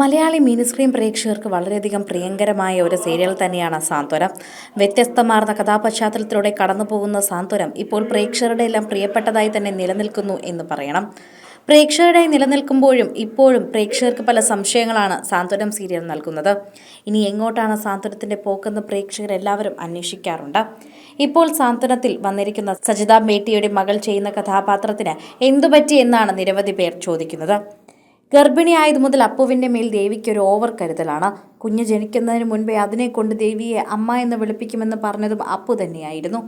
Malayali mini screen പ്രേക്ഷകർക്ക് വളരെയധികം പ്രിയങ്കരമായ ഒരു സീരിയൽ തന്നെയാണ് സാന്ത്വനം. വ്യത്യസ്തമാർന്ന കഥാപശ്ചാത്തലത്തിലൂടെ കടന്നുപോകുന്ന സാന്ത്വനം ഇപ്പോൾ പ്രേക്ഷകരുടെ എല്ലാം പ്രിയപ്പെട്ടതായി തന്നെ നിലനിൽക്കുന്നു എന്ന് പറയണം. പ്രേക്ഷകരുടെ നിലനിൽക്കുമ്പോഴും ഇപ്പോഴും പ്രേക്ഷകർക്ക് പല സംശയങ്ങളാണ് സാന്ത്വനം സീരിയൽ നൽകുന്നത്. ഇനി എങ്ങോട്ടാണ് സാന്ത്വനത്തിന്റെ പോക്കെന്ന് പ്രേക്ഷകരെല്ലാവരും അന്വേഷിക്കാറുണ്ട്. ഇപ്പോൾ സാന്ത്വനത്തിൽ വന്നിരിക്കുന്ന സജിത ബേട്ടിയുടെ മകൾ ചെയ്യുന്ന കഥാപാത്രത്തിന് എന്തുപറ്റി എന്നാണ് നിരവധി പേർ ചോദിക്കുന്നത്. ഗർഭിണിയായതു മുതൽ അപ്പുവിന്റെ മേൽ ദേവിക്കൊരു ഓവർ കരുതലാണ് കുഞ്ഞ് ജനിക്കുന്നതിന് മുൻപേ അതിനെ കൊണ്ട് ദേവിയെ അമ്മ എന്ന് വിളിപ്പിക്കുമെന്ന് പറഞ്ഞതും അപ്പു തന്നെയായിരുന്നു.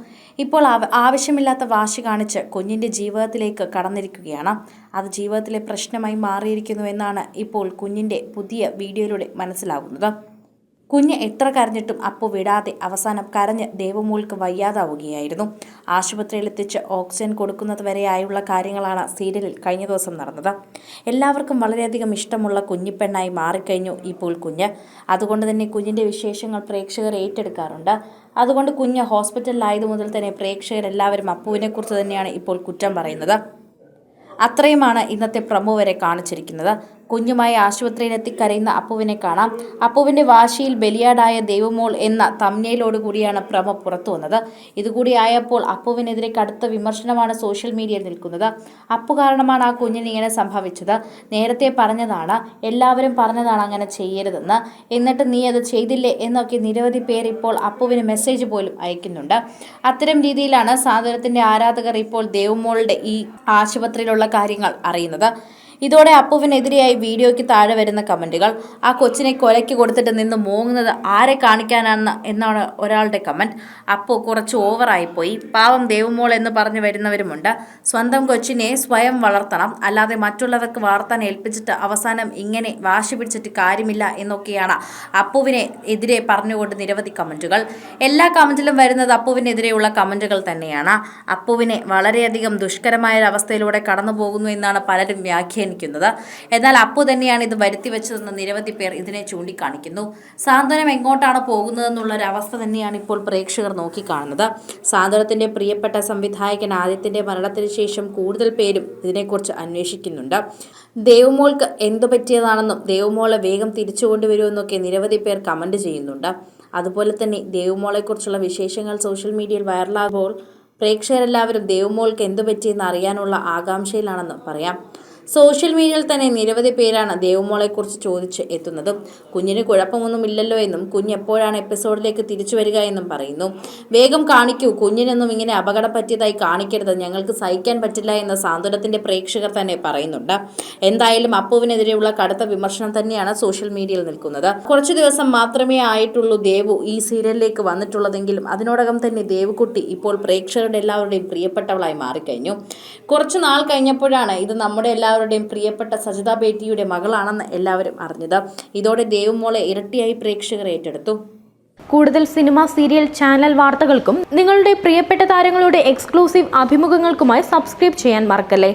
ഇപ്പോൾ ആവശ്യമില്ലാത്ത വാശി കാണിച്ച് കുഞ്ഞിന്റെ ജീവിതത്തിലേക്ക് കടന്നിരിക്കുകയാണ്. അത് ജീവിതത്തിലെ പ്രശ്നമായി മാറിയിരിക്കുന്നു എന്നാണ് ഇപ്പോൾ കുഞ്ഞിന്റെ പുതിയ വീഡിയോയിലൂടെ മനസ്സിലാകുന്നത്. കുഞ്ഞ് എത്ര കരഞ്ഞിട്ടും അപ്പു വിടാതെ അവസാനം കരഞ്ഞ് ദേവമോൾക്ക് വയ്യാതാവുകയായിരുന്നു. ആശുപത്രിയിൽ എത്തിച്ച് ഓക്സിജൻ കൊടുക്കുന്നത് വരെയായുള്ള കാര്യങ്ങളാണ് സീരിയലിൽ കഴിഞ്ഞ ദിവസം നടന്നത്. എല്ലാവർക്കും വളരെയധികം ഇഷ്ടമുള്ള കുഞ്ഞിപ്പെണ്ണായി മാറിക്കഴിഞ്ഞു ഇപ്പോൾ കുഞ്ഞ്. അതുകൊണ്ട് തന്നെ കുഞ്ഞിന്റെ വിശേഷങ്ങൾ പ്രേക്ഷകർ ഏറ്റെടുക്കാറുണ്ട്. അതുകൊണ്ട് കുഞ്ഞ് ഹോസ്പിറ്റലിലായത് മുതൽ തന്നെ പ്രേക്ഷകരെല്ലാവരും അപ്പുവിനെക്കുറിച്ച് തന്നെയാണ് ഇപ്പോൾ കുറ്റം പറയുന്നത്. അത്രയുമാണ് ഇന്നത്തെ പ്രമോ വരെ കാണിച്ചിരിക്കുന്നത്. കുഞ്ഞുമായി ആശുപത്രിയിലെത്തി കരയുന്ന അപ്പുവിനെ കാണാം. അപ്പുവിന്റെ വാശിയിൽ ബലിയാടായ ദൈവമോൾ എന്ന തമ്നയിലോട് കൂടിയാണ് പ്രമോ പുറത്തു വന്നത്. ഇതുകൂടി ആയപ്പോൾ അപ്പുവിനെതിരെ കടുത്ത വിമർശനമാണ് സോഷ്യൽ മീഡിയയിൽ നിൽക്കുന്നത്. അപ്പു കാരണമാണ് ആ കുഞ്ഞിന് ഇങ്ങനെ സംഭവിച്ചത്. നേരത്തെ പറഞ്ഞതാണ് എല്ലാവരും പറഞ്ഞതാണ് അങ്ങനെ ചെയ്യരുതെന്ന്. എന്നിട്ട് നീ അത് ചെയ്തില്ലേ എന്നൊക്കെ നിരവധി പേർ ഇപ്പോൾ അപ്പുവിന് മെസ്സേജ് പോലും അയക്കുന്നുണ്ട്. അത്തരം രീതിയിലാണ് സാധനത്തിന്റെ ആരാധകർ ഇപ്പോൾ ദേവമോളുടെ ഈ ആശുപത്രിയിലുള്ള കാര്യങ്ങൾ അറിയുന്നത്. ഇതോടെ അപ്പുവിനെതിരെയായി വീഡിയോയ്ക്ക് താഴെ വരുന്ന കമന്റുകൾ ആ കൊച്ചിനെ കൊലയ്ക്ക് കൊടുത്തിട്ട് നിന്ന് മൂങ്ങുന്നത് ആരെ കാണിക്കാനാണ് എന്നാണ് ഒരാളുടെ കമന്റ് അപ്പു കുറച്ച് ഓവറായിപ്പോയി. പാവം ദേവുമോൾ എന്ന് പറഞ്ഞു വരുന്നവരുമുണ്ട്. സ്വന്തം കൊച്ചിനെ സ്വയം വളർത്തണം. അല്ലാതെ മറ്റുള്ളവർക്ക് വളർത്താൻ ഏൽപ്പിച്ചിട്ട് അവസാനം ഇങ്ങനെ വാശി പിടിച്ചിട്ട് കാര്യമില്ല എന്നൊക്കെയാണ് അപ്പുവിനെ എതിരെ പറഞ്ഞുകൊണ്ട് നിരവധി കമന്റുകൾ എല്ലാ കമന്റിലും വരുന്നത് അപ്പുവിനെതിരെയുള്ള കമന്റുകൾ തന്നെയാണ്. അപ്പുവിനെ വളരെയധികം ദുഷ്കരമായ ഒരു അവസ്ഥയിലൂടെ കടന്നു പോകുന്നു എന്നാണ് പലരും വ്യാഖ്യാനിക്കുന്നത് എന്നാൽ അപ്പു തന്നെയാണ് ഇത് വരുത്തി വെച്ചതെന്ന് നിരവധി പേർ ഇതിനെ ചൂണ്ടിക്കാണിക്കുന്നു. സാന്ത്വനം എങ്ങോട്ടാണ് പോകുന്നതെന്നുള്ള ഒരു അവസ്ഥ തന്നെയാണ് ഇപ്പോൾ പ്രേക്ഷകർ നോക്കിക്കാണുന്നത്. സാന്ത്വനത്തിന്റെ പ്രിയപ്പെട്ട സംവിധായകൻ ആദ്യത്തിന്റെ മരണത്തിന് ശേഷം കൂടുതൽ പേരും ഇതിനെക്കുറിച്ച് അന്വേഷിക്കുന്നുണ്ട്. ദേവുമോൾക്ക് എന്തു പറ്റിയതാണെന്നും ദേവുമോളെ വേഗം തിരിച്ചു കൊണ്ടുവരുമെന്നൊക്കെ നിരവധി പേർ കമന്റ് ചെയ്യുന്നുണ്ട്. അതുപോലെ തന്നെ ദേവുമോളെക്കുറിച്ചുള്ള വിശേഷങ്ങൾ സോഷ്യൽ മീഡിയയിൽ വൈറലാകുമ്പോൾ പ്രേക്ഷകരെല്ലാവരും ദേവുമോൾക്ക് എന്തു പറ്റിയെന്ന് അറിയാനുള്ള ആകാംക്ഷയിലാണെന്ന് പറയാം. സോഷ്യൽ മീഡിയയിൽ തന്നെ നിരവധി പേരാണ് ദേവുമോളെക്കുറിച്ച് ചോദിച്ച് എത്തുന്നത്. കുഞ്ഞിന് കുഴപ്പമൊന്നുമില്ലല്ലോ എന്നും കുഞ്ഞ് എപ്പോഴാണ് എപ്പിസോഡിലേക്ക് തിരിച്ചു വരിക എന്നും പറയുന്നു. വേഗം കാണിക്കൂ കുഞ്ഞിനൊന്നും ഇങ്ങനെ അപകടം പറ്റിയതായി കാണിക്കരുത് ഞങ്ങൾക്ക് സഹിക്കാൻ പറ്റില്ല എന്ന സാന്ത്വനത്തിന്റെ പ്രേക്ഷകർ തന്നെ പറയുന്നുണ്ട്. എന്തായാലും അപ്പുവിനെതിരെയുള്ള കടുത്ത വിമർശനം തന്നെയാണ് സോഷ്യൽ മീഡിയയിൽ നിൽക്കുന്നത്. കുറച്ചു ദിവസം മാത്രമേ ആയിട്ടുള്ളൂ ദേവു ഈ സീരിയലിലേക്ക് വന്നിട്ടുള്ളതെങ്കിലും അതിനോടകം തന്നെ ദേവുകുട്ടി ഇപ്പോൾ പ്രേക്ഷകരുടെ എല്ലാവരുടെയും പ്രിയപ്പെട്ടവളായി മാറിക്കഴിഞ്ഞു. കുറച്ചു നാൾ കഴിഞ്ഞപ്പോഴാണ് ഇത് നമ്മുടെ എല്ലാവരുടെയും പ്രിയപ്പെട്ട സജിത ബേട്ടിയുടെ മകളാണെന്ന് എല്ലാവരും അറിഞ്ഞത്. ഇതോടെ ദേവുമോളെ ഇരട്ടിയായി പ്രേക്ഷകർ ഏറ്റെടുത്തു. കൂടുതൽ സിനിമ സീരിയൽ ചാനൽ വാർത്തകൾക്കും നിങ്ങളുടെ പ്രിയപ്പെട്ട താരങ്ങളുടെ എക്സ്ക്ലൂസീവ് അഭിമുഖങ്ങൾക്കുമായി സബ്സ്ക്രൈബ് ചെയ്യാൻ മറക്കല്ലേ?